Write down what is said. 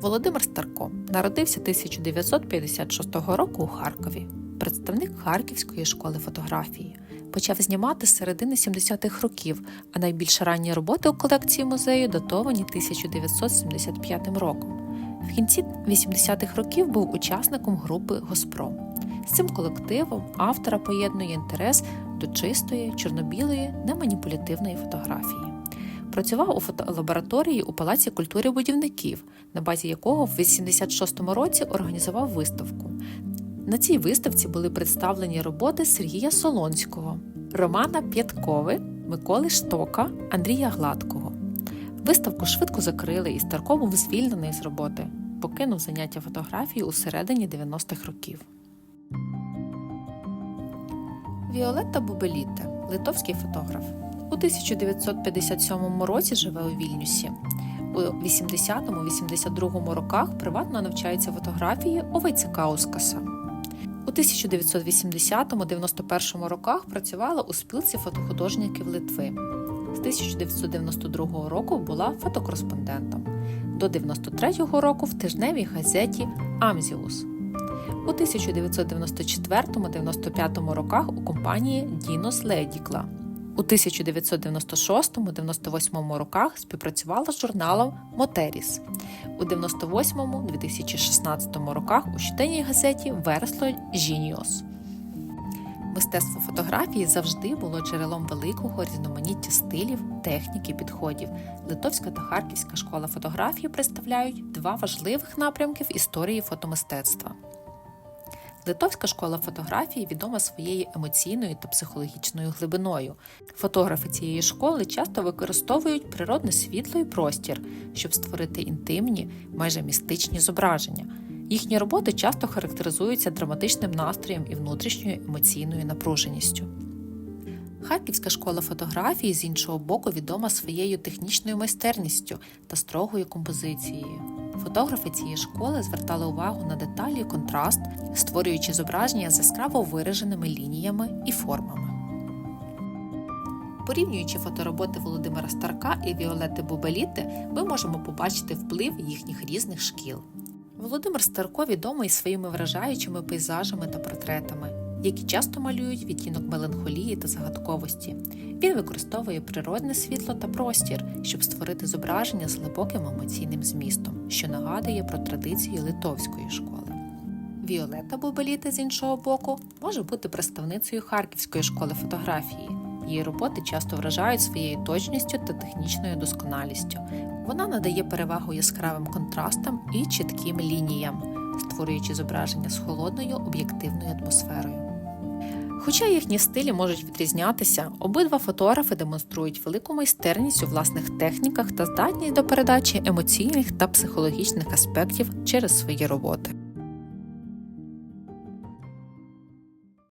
Володимир Старко народився 1956 року у Харкові, представник Харківської школи фотографії. Почав знімати з середини 70-х років, а найбільш ранні роботи у колекції музею датовані 1975 роком. В кінці 80-х років був учасником групи Госпром. З цим колективом автора поєднує інтерес до чистої, чорнобілої, неманіпулятивної фотографії. Працював у фотолабораторії у Палаці культури будівників, на базі якого в 86-му році організував виставку. На цій виставці були представлені роботи Сергія Солонського, Романа П'яткови, Миколи Штока, Андрія Гладкого. Виставку швидко закрили і Старко був звільнений з роботи, покинув заняття фотографією у середині 90-х років. Віолетта Бубеліте, литовський фотограф. У 1957 році живе у Вільнюсі. У 80-82 роках приватно навчається фотографії у Вайцекаускаса. У 1980-91 роках працювала у спілці фотохудожників Литви. З 1992 року була фотокореспондентом. До 93-го року в тижневій газеті Амзіус. У 1994-95 роках у компанії Дінос Ледікла. У 1996-98 роках співпрацювала з журналом Мотеріс. У 98-2016 роках у щоденній газеті Версло Жініос. Мистецтво фотографії завжди було джерелом великого різноманіття стилів, техніки, підходів. Литовська та Харківська школа фотографії представляють два важливих напрямки в історії фотомистецтва. Литовська школа фотографії відома своєю емоційною та психологічною глибиною. Фотографи цієї школи часто використовують природне світло і простір, щоб створити інтимні, майже містичні зображення. Їхні роботи часто характеризуються драматичним настроєм і внутрішньою емоційною напруженістю. Харківська школа фотографії з іншого боку відома своєю технічною майстерністю та строгою композицією. Фотографи цієї школи звертали увагу на деталі і контраст, створюючи зображення з яскраво вираженими лініями і формами. Порівнюючи фотороботи Володимира Старка і Віолети Бубеліти, ми можемо побачити вплив їхніх різних шкіл. Володимир Старко відомий своїми вражаючими пейзажами та портретами, які часто малюють відтінок меланхолії та загадковості. Він використовує природне світло та простір, щоб створити зображення з глибоким емоційним змістом, що нагадує про традиції литовської школи. Віолета Бубеліта, з іншого боку, може бути представницею Харківської школи фотографії. Її роботи часто вражають своєю точністю та технічною досконалістю. Вона надає перевагу яскравим контрастам і чітким лініям, створюючи зображення з холодною об'єктивною атмосферою. Хоча їхні стилі можуть відрізнятися, обидва фотографи демонструють велику майстерність у власних техніках та здатність до передачі емоційних та психологічних аспектів через свої роботи.